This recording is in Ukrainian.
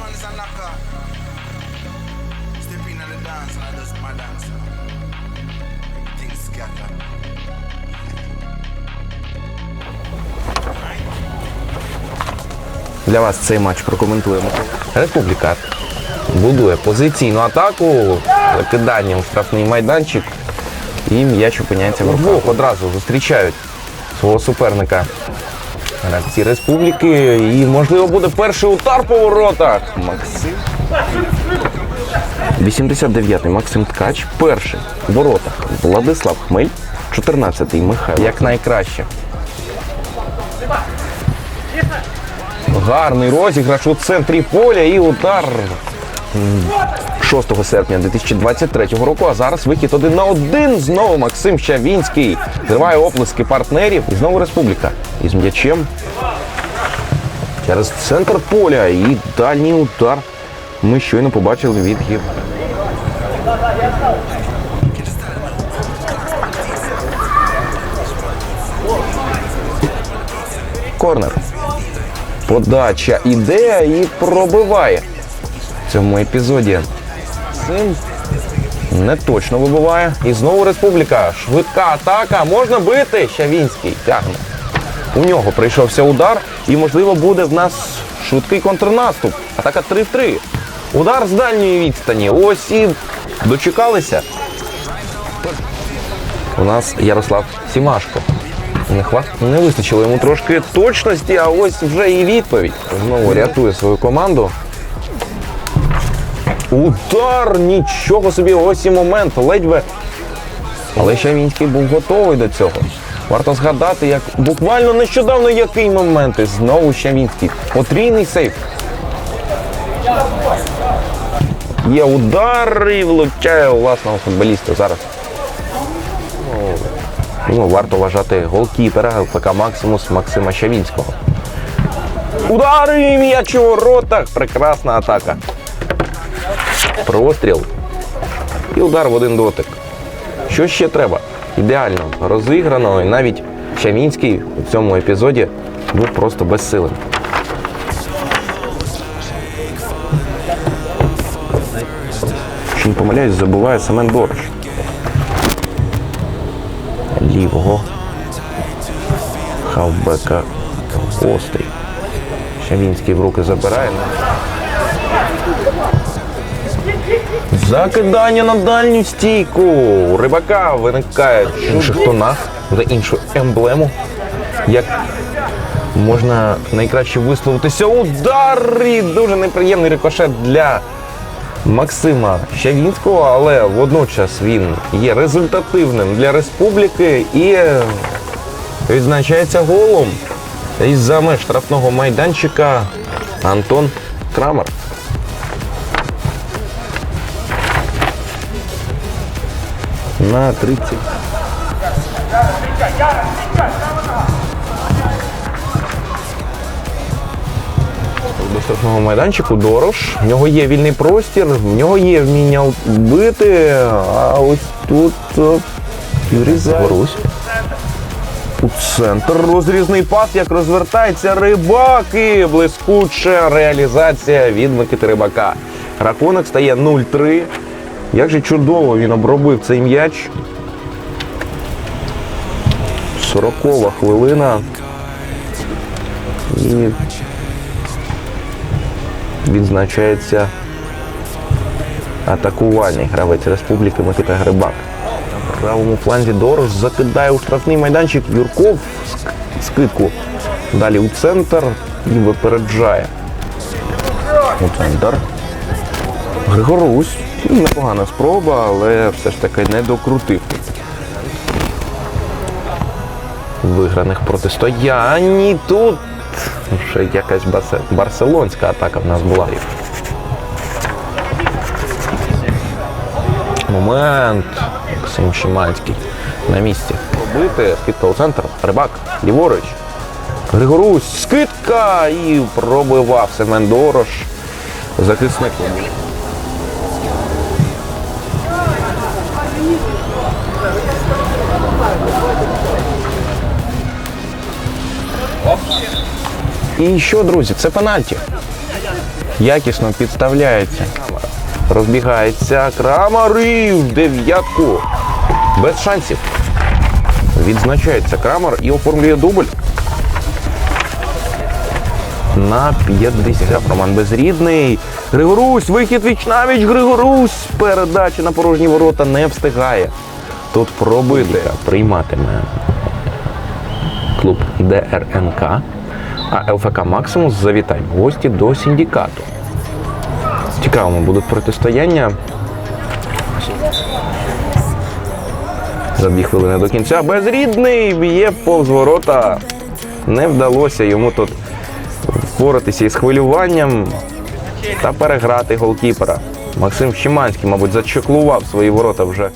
one is a knocker. Step in on the dance and I just my dance. Everything scatter. Для вас цей матч прокоментуємо. Республіка будує позиційну атаку, закиданням в штрафний майданчик. І м'яч опиняється в руках. Одразу зустрічають свого суперника. Гравці республіки. І можливо буде перший удар по воротах. Максим. 89-й Максим Ткач. Перший в воротах. Владислав Хмель. 14-й Михайло. Як найкраще. Гарний розіграш у центрі поля і удар 6 серпня 2023 року. А зараз вихід один на один. Знову Максим Щавінський. Триває оплески партнерів. І знову республіка. Із м'ячем. Через центр поля і дальній удар. Ми щойно побачили від гір. Корнер. Подача іде і пробиває. В цьому епізоді. Син не точно вибиває. І знову республіка. Швидка атака. Можна бити. Щавінський тягне. У нього прийшовся удар, і, можливо, буде в нас швидкий контрнаступ. Атака 3 в 3. Удар з дальньої відстані. Ось і дочекалися. У нас Ярослав Сімашко. Не, хват... не вистачило йому трошки точності, а ось вже і відповідь. Знову рятує свою команду. Удар! Нічого собі, ось і момент. Ледь би. Але Щавінський був готовий до цього. Варто згадати, як буквально нещодавно який момент. І знову Щавінський. Потрійний сейф. Є удар і влучає власного футболіста зараз. Ну, варто вважати голкіпера ЛФК Максимус Максима Щавінського. Удари м'яч у воротах. Прекрасна атака. Простріл. І удар в один дотик. Що ще треба? Ідеально розіграно, і навіть Щавінський у цьому епізоді був просто безсилим. Якщо не помиляюсь, забуває Семен Дорож лівого хавбека острий. Щавінський в руки забирає. Закидання на дальню стійку. У рибака виникає в інших тонах за іншу емблему. Як можна найкраще висловитися удар і дуже неприємний рикошет для Максима Щавінського, але водночас він є результативним для республіки і відзначається голом із-за меж штрафного майданчика Антон Крамер. На 30. До штрафного майданчику Дорош. В нього є вільний простір, в нього є вміння бити, а ось тут е, Юрій У центр розрізний пас, як розвертається рибак і блискуча реалізація від Микити Рибака. Рахунок стає 0-3. Як же чудово він обробив цей м'яч. 40 хвилина. І відзначається атакувальний гравець Республіки Микита Грибак. На правому фланзі Дорос закидає у штрафний майданчик Юрков скидку. Далі у центр і випереджає. У центр. Григорусь. Непогана спроба, але все ж таки не докрутив. Виграних протистоянь. І Тут ще якась барселонська атака в нас була. Момент. Максим Шиманський на місці. Скидка у центр. Рибак. Ліворуч. Григорусь. Скидка. І пробивав Семен Дорош. Захисник. І що, друзі, це пенальті. якісно підставляється. Розбігається Крамар і в дев'ятку. Без шансів. Відзначається Крамар і оформлює дубль. На 50. Роман Безрідний. Григорусь, вихід віч навіч. Григорусь. Передача на порожні ворота не встигає. Тут пробити прийматиме клуб ДРНК. А ЛФК Максимус завітає в гості до синдикату. Цікавими будуть протистояння. За дві хвилини до кінця. Безрідний б'є повз ворота. Не вдалося йому тут впоратися із хвилюванням та переграти голкіпера. Максим Щиманський, мабуть, зачеклував свої ворота вже